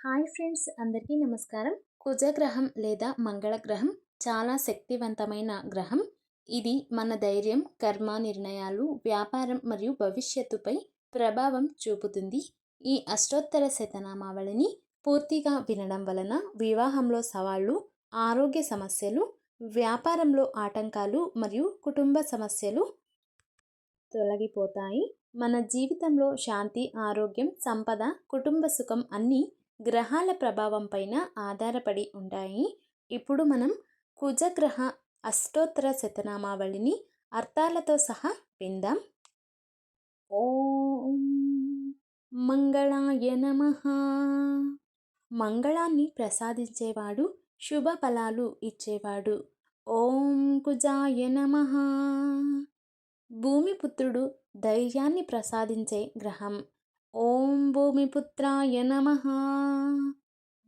Hi friends అందరికీ నమస్కారం. కుజగ్రహం లేదా మంగళగ్రహం చాలా శక్తివంతమైన గ్రహం. ఇది మన ధైర్యం కర్మ నిర్ణయాలు వ్యాపారం మరియు భవిష్యత్తుపై ప్రభావం చూపుతుంది. ఈ అష్టోత్తర శతనామావళిని పూర్తిగా వినడం వలన వివాహంలో సవాళ్ళు ఆరోగ్య సమస్యలు వ్యాపారంలో ఆటంకాలు మరియు కుటుంబ సమస్యలు తొలగిపోతాయి. మన జీవితంలో శాంతి ఆరోగ్యం సంపద కుటుంబ సుఖం అన్నీ గ్రహాల ప్రభావం పైన ఆధారపడి ఉంటాయి. ఇప్పుడు మనం కుజగ్రహ అష్టోత్తర శతనామావళిని అర్థాలతో సహా విందాం. ఓం మంగళాయ నమ. మంగళాన్ని ప్రసాదించేవాడు శుభ ఫలాలు ఇచ్చేవాడు. ఓం కుజాయ నమ. భూమిపుత్రుడు ధైర్యాన్ని ప్రసాదించే గ్రహం. ఓం భూమిపుత్రాయ నమ.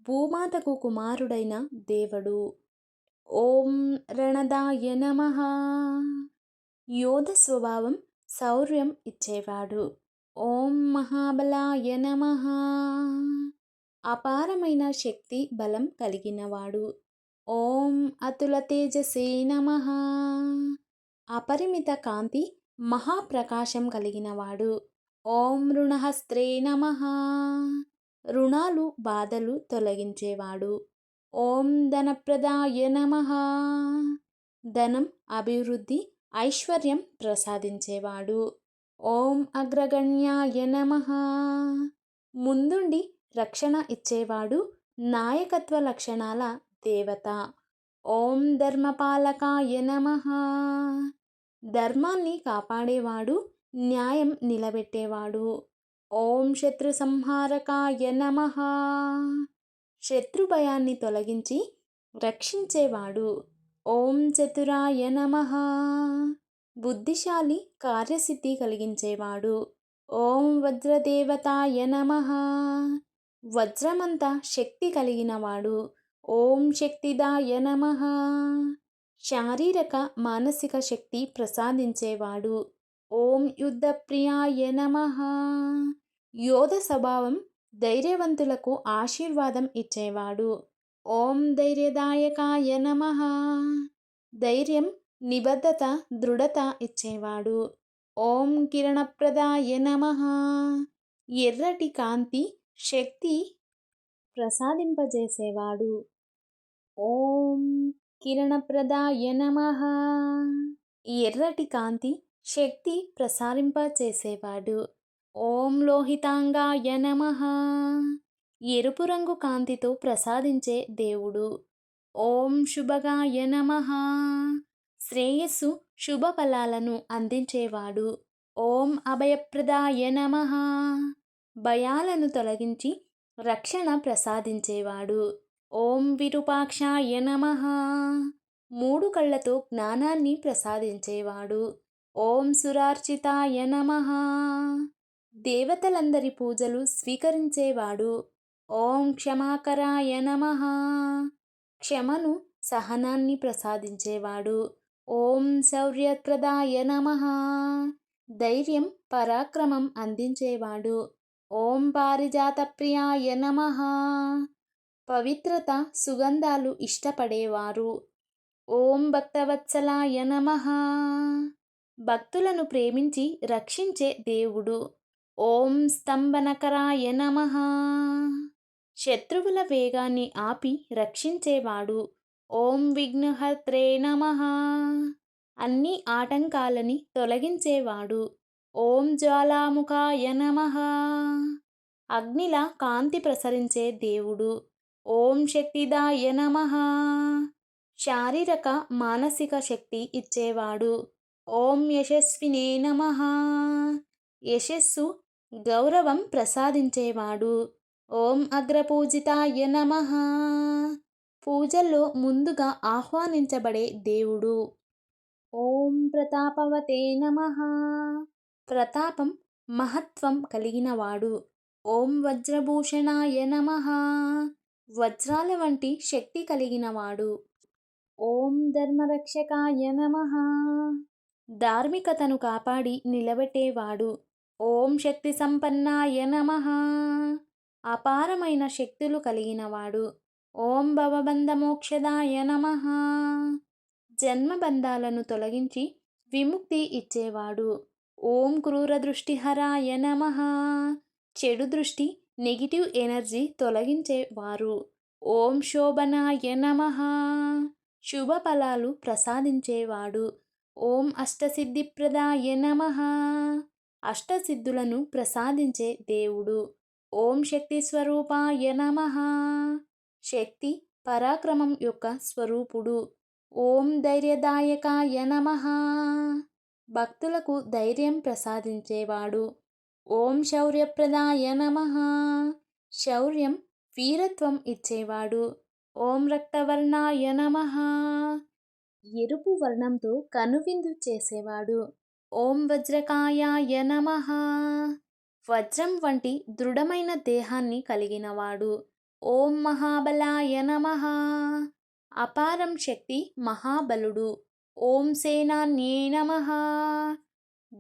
భూమాతకు కుమారుడైన దేవుడు. ఓం రణదాయ నమ. యోధ స్వభావం శౌర్యం ఇచ్చేవాడు. ఓం మహాబలాయ నమ. అపారమైన శక్తి బలం కలిగినవాడు. ఓం అతుల తేజసే నమ. అపరిమిత కాంతి మహాప్రకాశం కలిగినవాడు. ఓం రుణహస్త్రే నమ. రుణాలు బాధలు తొలగించేవాడు. ఓం ధనప్రదాయ నమ. ధనం అభివృద్ధి ఐశ్వర్యం ప్రసాదించేవాడు. ఓం అగ్రగణ్యాయ నమ. ముందుండి రక్షణ ఇచ్చేవాడు నాయకత్వ లక్షణాల దేవత. ఓం ధర్మపాలకాయ నమ. ధర్మాన్ని కాపాడేవాడు న్యాయం నిలబెట్టేవాడు. ఓం శత్రు సంహారకాయ నమ. శత్రు భయాన్ని తొలగించి రక్షించేవాడు. ఓం చతురాయ నమ. బుద్ధిశాలి కార్యసిద్ధి కలిగించేవాడు. ఓం వజ్రదేవతాయ నమ. వజ్రమంత శక్తి కలిగినవాడు. ఓం శక్తిదాయ నమ. శారీరక మానసిక శక్తి ప్రసాదించేవాడు. ఓం యుద్ధప్రియాయ నమ. యోధ స్వభావం ధైర్యవంతులకు ఆశీర్వాదం ఇచ్చేవాడు. ఓం ధైర్యదాయకాయ నమ. ధైర్యం నిబద్ధత దృఢత ఇచ్చేవాడు. ఓం కిరణప్రదాయ నమ. ఎర్రటి కాంతి శక్తి ప్రసాదింపజేసేవాడు. ఓం కిరణప్రదాయ నమ. ఎర్రటి కాంతి శక్తి ప్రసారింపచేసేవాడు ఓం లోహితాంగాయ నమ. ఎరుపు రంగు కాంతితో ప్రసాదించే దేవుడు. ఓం శుభగాయ నమ. శ్రేయస్సు శుభ ఫలాలను అందించేవాడు. ఓం అభయప్రదాయ నమ. భయాలను తొలగించి రక్షణ ప్రసాదించేవాడు. ఓం విరూపాక్షాయ నమ. మూడు కళ్ళతో జ్ఞానాన్ని ప్రసాదించేవాడు. ఓం సురార్చితాయ నమ. దేవతలందరి పూజలు స్వీకరించేవాడు ఓం క్షమాకరాయ నమ. క్షమను సహనాన్ని ప్రసాదించేవాడు ఓం శౌర్యప్రదాయ నమ. ధైర్యం పరాక్రమం అందించేవాడు ఓం పారిజాతప్రియాయ నమ. పవిత్రత సుగంధాలు ఇష్టపడేవారు ఓం భక్తవత్సలాయ నమ. భక్తులను ప్రేమించి రక్షించే దేవుడు. ఓం స్తంభనకరాయ నమ. శత్రువుల వేగాన్ని ఆపి రక్షించేవాడు. ఓం విఘ్నహత్రే నమ. అన్ని ఆటంకాలని తొలగించేవాడు. ఓం జ్వాలాముఖాయ నమ. అగ్నిలా కాంతి ప్రసరించే దేవుడు. ఓం శక్తిదాయ నమ. శారీరక మానసిక శక్తి ఇచ్చేవాడు. ఓం యశస్వినే నమ. యశస్సు గౌరవం ప్రసాదించేవాడు. ఓం అగ్రపూజితాయ నమ. పూజల్లో ముందుగా ఆహ్వానించబడే దేవుడు. ఓం ప్రతాపవతే నమ. ప్రతాపం మహత్వం కలిగినవాడు. ఓం వజ్రభూషణాయ నమ. వజ్రాల వంటి శక్తి కలిగినవాడు. ఓం ధర్మరక్షకాయ నమ. ధార్మికతను కాపాడి నిలబెట్టేవాడు. ఓం శక్తి సంపన్నాయ నమ. అపారమైన శక్తులు కలిగినవాడు. ఓం భవబంధమోక్షదాయ నమ. జన్మబంధాలను తొలగించి విముక్తి ఇచ్చేవాడు. ఓం క్రూర దృష్టిహరాయ నమ. చెడు దృష్టి నెగిటివ్ ఎనర్జీ తొలగించేవారు. ఓం శోభనాయ నమ. శుభ ఫలాలు ప్రసాదించేవాడు. ఓం అష్టసిద్ధిప్రదాయ నమ. అష్టసిద్ధులను ప్రసాదించే దేవుడు. ఓం శక్తి స్వరూపాయ నమ. శక్తి పరాక్రమం యొక్క స్వరూపుడు. ఓం ధైర్యదాయకాయ నమ. భక్తులకు ధైర్యం ప్రసాదించేవాడు. ఓం శౌర్యప్రదాయ నమ. శౌర్యం వీరత్వం ఇచ్చేవాడు. ఓం రక్తవర్ణాయ నమ. ఎరుపు వర్ణంతో కనువిందు చేసేవాడు. ఓం వజ్రకాయాయ నమ! వజ్రం వంటి దృఢమైన దేహాన్ని కలిగినవాడు. ఓం మహాబలాయ నమ! అపారం శక్తి మహాబలుడు. ఓం సేనాన్యే నమ!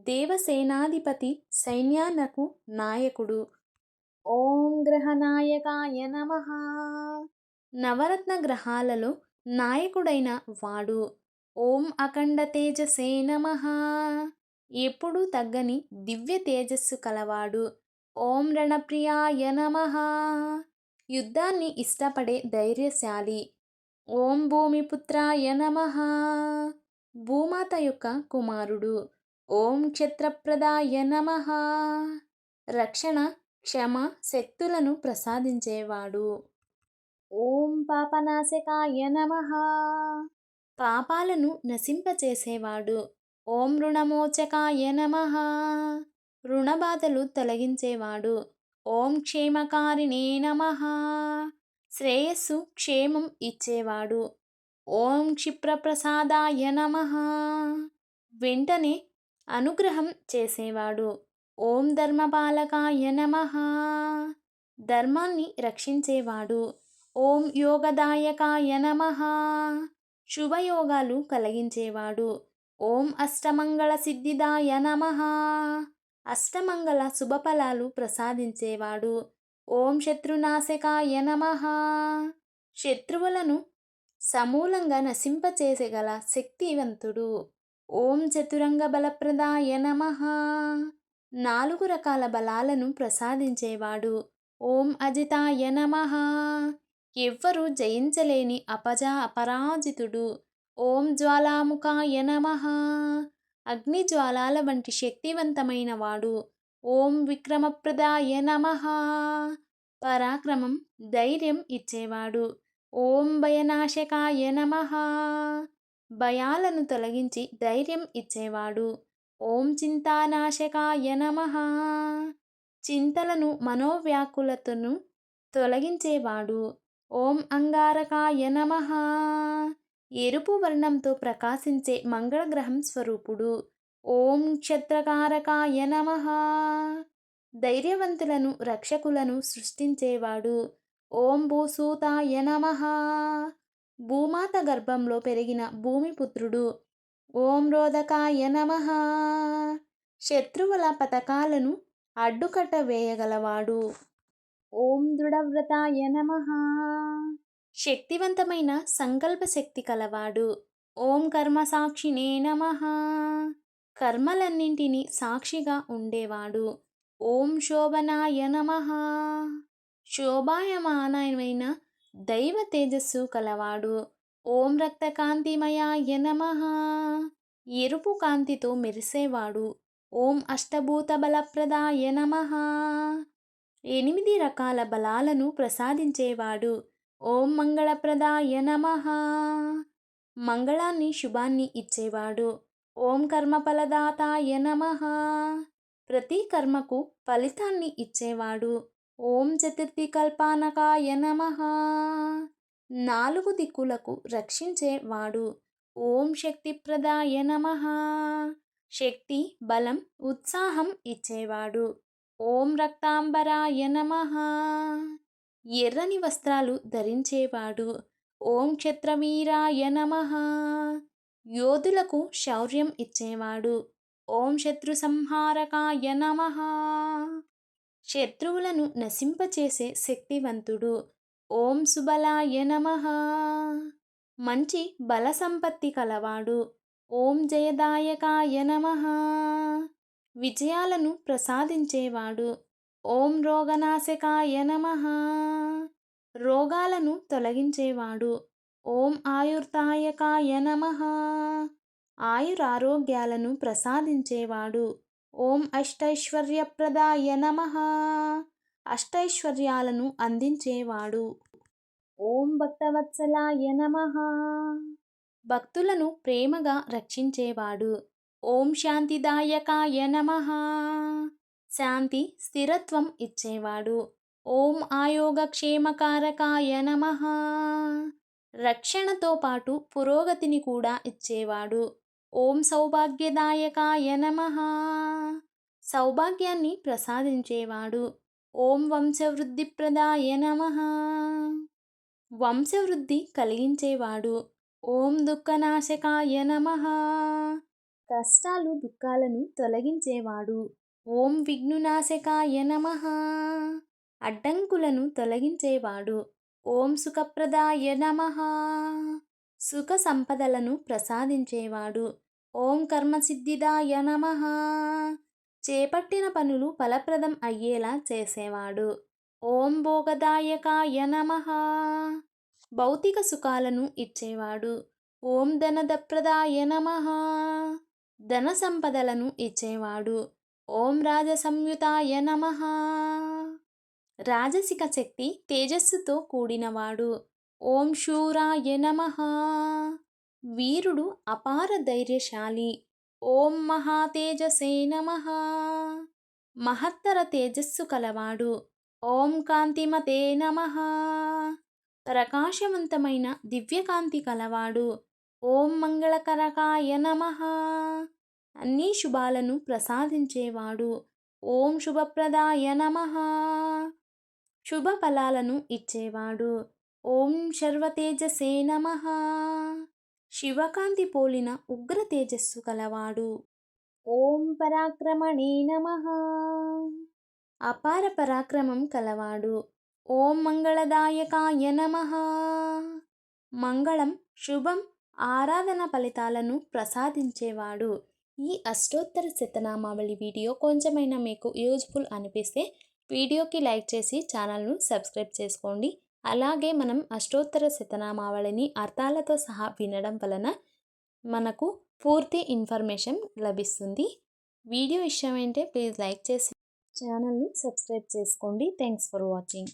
దేవసేనాధిపతి సైన్యాలకు నాయకుడు. ఓం గ్రహనాయకాయ నమ! నవరత్న గ్రహాలలో నాయకుడైన వాడు ఓం అఖండ తేజసే నమ. ఎప్పుడూ తగ్గని దివ్య తేజస్సు కలవాడు ఓం రణప్రియాయ నమ. యుద్ధాన్ని ఇష్టపడే ధైర్యశాలి ఓం భూమిపుత్రాయ నమ. భూమాత యొక్క కుమారుడు ఓం క్షత్రప్రదాయ నమ. రక్షణ క్షమ శక్తులను ప్రసాదించేవాడు. ఓం పాపనాశకాయ నమ. పాపాలను నశింపచేసేవాడు. ఓం రుణమోచకాయ నమ. రుణబాధలు తొలగించేవాడు. ఓం క్షేమకారిణే నమ. శ్రేయస్సు క్షేమం ఇచ్చేవాడు. ఓం క్షిప్రప్రసాదాయ నమ. వెంటనే అనుగ్రహం చేసేవాడు. ఓం ధర్మపాలకాయ నమ. ధర్మాన్ని రక్షించేవాడు. ఓం యోగదాయకాయ నమ. శుభయోగాలు కలిగించేవాడు. ఓం అష్టమంగళ సిద్ధిదాయ నమ. అష్టమంగళ శుభఫలాలు ప్రసాదించేవాడు. ఓం శత్రునాశకాయ నమ. శత్రువులను సమూలంగా నశింపచేసేగల శక్తివంతుడు. ఓం చతురంగ బలప్రదాయ నమ. నాలుగు రకాల బలాలను ప్రసాదించేవాడు. ఓం అజితాయ నమ. ఎవ్వరూ జయించలేని అపజా అపరాజితుడు ఓం జ్వాలాముఖాయ నమ. అగ్ని జ్వాలాల వంటి శక్తివంతమైన వాడు. ఓం విక్రమప్రదాయ నమ. పరాక్రమం ధైర్యం ఇచ్చేవాడు. ఓం భయనాశకాయ నమ. భయాలను తొలగించి ధైర్యం ఇచ్చేవాడు. ఓం చింతానాశకాయ నమ. చింతలను మనోవ్యాకులతను తొలగించేవాడు. ఓం అంగారకాయ నమ. ఎరుపు వర్ణంతో ప్రకాశించే మంగళగ్రహం స్వరూపుడు. ఓం క్షత్రకారకాయ నమ. ధైర్యవంతులను రక్షకులను సృష్టించేవాడు. ఓం భూసూతాయ నమ. భూమాత గర్భంలో పెరిగిన భూమిపుత్రుడు ఓం రోదకాయ నమ. శత్రువుల పథకాలను అడ్డుకట్ట వేయగలవాడు. ఓం దృఢవ్రతాయ నమ. శక్తివంతమైన సంకల్ప శక్తి కలవాడు. ఓం కర్మ సాక్షినే నమ. కర్మలన్నింటినీ సాక్షిగా ఉండేవాడు. ఓం శోభనాయ నమ. శోభాయమానమైన దైవ తేజస్సు కలవాడు. ఓం రక్తకాంతిమయాయ నమ. ఎరుపు కాంతితో మెరిసేవాడు. ఓం అష్టభూత బలప్రదాయ నమ. ఎనిమిది రకాల బలాలను ప్రసాదించేవాడు. ఓం మంగళప్రదాయ నమ. మంగళాన్ని శుభాన్ని ఇచ్చేవాడు. ఓం కర్మఫలదాతాయ నమ. ప్రతి కర్మకు ఫలితాన్ని ఇచ్చేవాడు. ఓం చతుర్థి కల్పానకాయ నమ. నాలుగు దిక్కులకు రక్షించేవాడు. ఓం శక్తిప్రదాయ నమ. శక్తి బలం ఉత్సాహం ఇచ్చేవాడు. ఓం రక్తాంబరాయ నమ. ఎర్రని వస్త్రాలు ధరించేవాడు. ఓం క్షత్రవీరాయ నమ. యోధులకు శౌర్యం ఇచ్చేవాడు. ఓం శత్రు సంహారకాయ నమ. శత్రువులను నశింపచేసే శక్తివంతుడు. ఓం సుబలాయ నమః. మంచి బల సంపత్తి కలవాడు. ఓం జయదాయకాయ నమః. విజయాలను ప్రసాదించేవాడు. ఓం రోగనాశకాయ నమ. రోగాలను తొలగించేవాడు. ఓం ఆయుర్దాయకాయ నమః. ఆయురారోగ్యాలను ప్రసాదించేవాడు. ఓం అష్టైశ్వర్యప్రదాయ నమ. అష్టైశ్వర్యాలను అందించేవాడు. ఓం భక్తవత్సలాయ నమ. భక్తులను ప్రేమగా రక్షించేవాడు. ఓం శాంతిదాయకాయ నమ. శాంతి స్థిరత్వం ఇచ్చేవాడు. ఓం ఆయోగక్షేమకారకాయ నమ. రక్షణతో పాటు పురోగతిని కూడా ఇచ్చేవాడు. ఓం సౌభాగ్యదాయకాయ నమ. సౌభాగ్యాన్ని ప్రసాదించేవాడు. ఓం వంశవృద్ధిప్రదాయ నమః. వంశవృద్ధి కలిగించేవాడు. ఓం దుఃఖనాశకాయ నమః. కష్టాలు దుఃఖాలను తొలగించేవాడు. ఓం విఘ్నునాశకాయ నమ. అడ్డంకులను తొలగించేవాడు. ఓం సుఖప్రదాయ నమ. సుఖ సంపదలను ప్రసాదించేవాడు. ఓం కర్మసిద్ధిదాయ నమ. చేపట్టిన పనులు ఫలప్రదం అయ్యేలా చేసేవాడు. ఓం భోగదాయకాయ నమ. భౌతిక సుఖాలను ఇచ్చేవాడు. ఓం ధనదప్రదాయ నమః. ధన సంపదలను ఇచ్చేవాడు. ఓం రాజసంయుతాయ నమః. రాజసిక శక్తి తేజస్సుతో కూడినవాడు. ఓం శూరాయ నమః. వీరుడు అపార ధైర్యశాలి. ఓం మహాతేజసే నమః. మహత్తర తేజస్సు కలవాడు. ఓం కాంతిమతే నమః. ప్రకాశవంతమైన దివ్యకాంతి కలవాడు. ఓం మంగళకరకాయ నమః. అన్ని శుభాలను ప్రసాదించేవాడు. ఓం శుభప్రదాయ నమః. శుభ ఫలాలను ఇచ్చేవాడు. ఓం శర్వతేజసే నమః. శివకాంతి పోలిన ఉగ్ర తేజస్సు కలవాడు. ఓం పరాక్రమణే నమః. అపార పరాక్రమం కలవాడు. ఓం మంగళదాయకాయ నమః. మంగళం శుభం ఆరాధన ఫలితాలను ప్రసాదించేవాడు. ఈ అష్టోత్తర శతనామావళి వీడియో కొంచెమైనా మీకు యూజ్ఫుల్ అనిపిస్తే వీడియోకి లైక్ చేసి ఛానల్ను సబ్స్క్రైబ్ చేసుకోండి. అలాగే మనం అష్టోత్తర శతనామావళిని అర్థాలతో సహా వినడం వలన మనకు పూర్తి ఇన్ఫర్మేషన్ లభిస్తుంది. వీడియో ఇష్టమైతే ప్లీజ్ లైక్ చేసి ఛానల్ను సబ్స్క్రైబ్ చేసుకోండి. Thanks for watching.